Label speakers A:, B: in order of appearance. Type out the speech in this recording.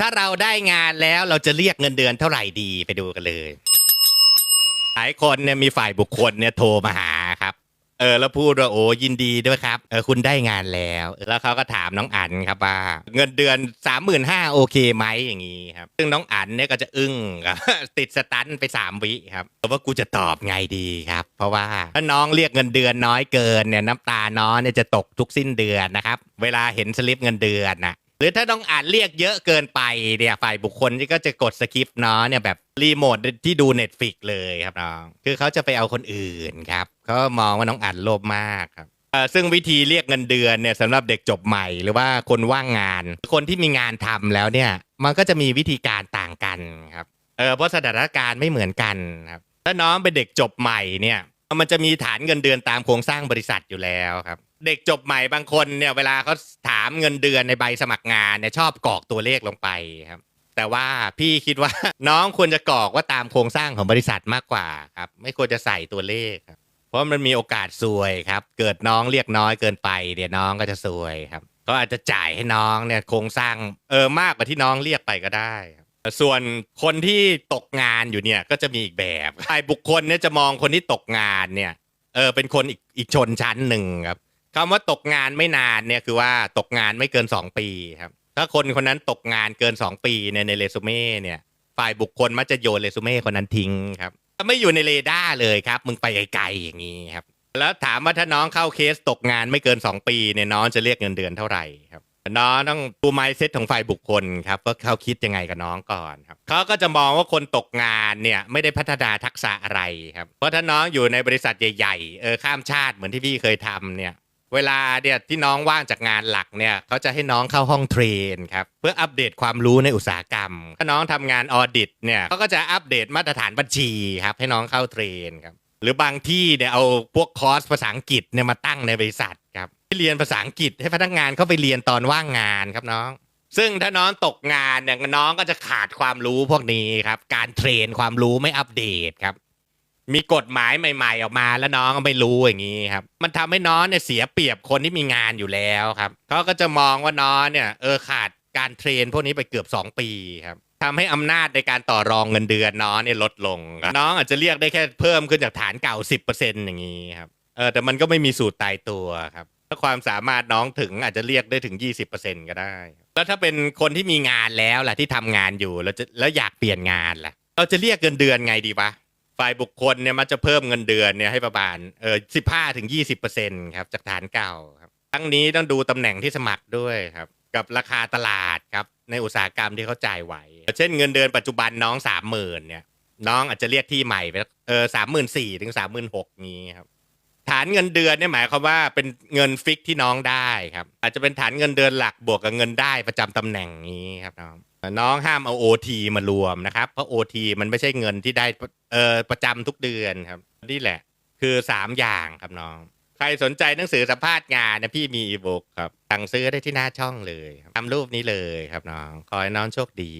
A: ถ้าเราได้งานแล้วเราจะเรียกเงินเดือนเท่าไหร่ดีไปดูกันเลยหลายคนเนี่ยมีฝ่ายบุคคลเนี่ยโทรมาหาครับ เออแล้วพูดว่าโอ้ยินดีด้วยครับเออคุณได้งานแล้ว แล้วเขาก็ถามน้องอันครับว่า เงินเดือนสามหมื่นห้าโอเคไหมอย่างนี้ครับซึ่งน้องอันเนี่ยก็จะอึ้งครับติดสตันไปสามวิครับว่ากูจะตอบไงดีครับ เพราะว่าถ้าน้องเรียกเงินเดือนน้อยเกินเนี่ยน้ำตาน้องเนี่ยจะตกทุกสิ้นเดือนนะครับ เวลาเห็นสลิปเงินเดือนนะ หรือถ้าต้องอ่านเรียกเยอะเกินไปเนี่ยฝ่ายบุคคลที่ก็จะกดสคริปเนาะเนี่ยแบบรีโมทที่ดู Netflix เลยครับน้องคือเขาจะไปเอาคนอื่นครับเขามองว่าน้องอ่านโลภมากครับเออซึ่งวิธีเรียกเงินเดือนเนี่ยสำหรับเด็กจบใหม่หรือว่าคนว่างงาน คนที่มีงานทำแล้วเนี่ย มันก็จะมีวิธีการต่างกันครับเออเพราะสถานการณ์ไม่เหมือนกันครับถ้าน้องเป็นเด็กจบใหม่เนี่ย มันจะมีฐานเงินเดือนตามโครงสร้างบริษัทอยู่แล้วครับ เด็กจบใหม่บางคนเนี่ยเวลาเขาถามเงินเดือนในใบสมัครงานเนี่ยชอบกรอกตัวเลขลงไปครับ แต่ว่าพี่คิดว่าน้องควรจะกรอกว่าตามโครงสร้างของบริษัทมากกว่าครับไม่ควรจะใส่ตัวเลขครับเพราะมันมีโอกาสซวยครับ เกิดน้องเรียกน้อยเกินไปเดี๋ยวน้องก็จะซวยครับก็อาจจะจ่ายให้น้องเนี่ยโครงสร้างเออมากกว่าที่น้องเรียกไปก็ได้ครับส่วนคนที่ตกงานอยู่เนี่ยก็จะมีอีกแบบฝ่ายบุคคลเนี่ยจะมองคนที่ตกงานเนี่ยเออเป็นคนอีกอีกชนชั้นหนึ่งครับ คำว่าตกงานไม่นานเนี่ยคือว่าตกงานไม่เกิน 2 ปีครับ ถ้าคนคนนั้นตกงานเกิน 2 ปีเนี่ยในเรซูเม่เนี่ยฝ่ายบุคคลมักจะโยนเรซูเม่คนนั้นทิ้งครับไม่อยู่ในเรดาร์เลยครับ มึงไปไกลๆอย่างนี้ครับ แล้วถามว่าถ้าน้องเข้าเคสตกงานไม่เกิน 2 ปีเนี่ยน้องจะเรียกเงินเดือนเท่าไหร่ครับน้องต้องดูไมเซ็ตของฝ่ายบุคคลครับว่าเขาคิดยังไงกับน้องก่อนครับเขาก็จะมองว่าคนตกงานเนี่ยไม่ได้พัฒนาทักษะอะไรครับเพราะถ้าน้องอยู่ในบริษัทใหญ่ๆเออข้ามชาติเหมือนที่พี่เคยทำเนี่ย เวลาเนี่ยที่น้องว่างจากงานหลักเนี่ยเขาจะให้น้องเข้าห้องเทรนครับเพื่ออัปเดตความรู้ในอุตสาหกรรม ถ้าน้องทำงานออดิตเนี่ยเขาก็จะอัปเดตมาตรฐานบัญชีครับให้น้องเข้าเทรนครับหรือบางที่เนี่ยเอาพวกคอร์สภาษาอังกฤษเนี่ยมาตั้งในบริษัทครับที่เรียนภาษาอังกฤษให้พนักงานเข้าไปเรียนตอนว่างงานครับน้อง ซึ่งถ้าน้องตกงานเนี่ยน้องก็จะขาดความรู้พวกนี้ครับการเทรนความรู้ไม่อัปเดตครับ มีกฎหมายใหม่ ๆ ออกมาแล้วน้องก็ไม่รู้อย่างนี้ครับ มันทำให้น้องเนี่ยเสียเปรียบคนที่มีงานอยู่แล้วครับเขาก็จะมองว่าน้องเนี่ยเออขาดการเทรนพวกนี้ไปเกือบ 2 ปีครับทำให้อำนาจในการต่อรองเงินเดือนน้องเนี่ยลดลงครับน้องอาจจะเรียกได้แค่เพิ่มขึ้นจากฐานเก่า 10%อย่างนี้ครับเออแต่มันก็ไม่มีสูตรตายตัวครับถ้าความสามารถน้องถึงอาจจะเรียกได้ถึง 20%ก็ได้ แล้วถ้าเป็นคนที่มีงานแล้วล่ะที่ทำงานอยู่แล้วจะแล้วอยากเปลี่ยนงานล่ะ เราจะเรียกเงินเดือนไงดีวะ ฝ่ายบุคคลเนี่ยมันจะเพิ่มเงินเดือนเนี่ยให้ประมาณเออสิบห้าถึงยี่สิบเปอร์เซ็นต์ครับจากฐานเก่าครับทั้งนี้ต้องดูตำแหน่งที่สมัครด้วยครับกับราคาตลาดครับในอุตสาหกรรมที่เขาจ่ายไหว เช่นเงินเดือนปัจจุบันน้องสามหมื่นเนี่ยน้องอาจจะเรียกที่ใหม่ไปเออสามหมื่นสี่ถึงสามหมื่นหกนี้ครับฐานเงินเดือนเนี่ยหมายความว่าเป็นเงินฟิกที่น้องได้ครับอาจจะเป็นฐานเงินเดือนหลักบวกกับเงินได้ประจำตำแหน่งนี้ครับน้อง น้องห้ามเอาโอทีมารวมนะครับ เพราะโอทีมันไม่ใช่เงินที่ได้เออประจำทุกเดือนครับนี่แหละ คือสามอย่างครับน้อง ใครสนใจหนังสือสัมภาษณ์งานนะพี่มีอีบุ๊กครับสั่งซื้อได้ที่หน้าช่องเลยครับตารูปนี้เลยครับน้องขอให้น้องโชคดี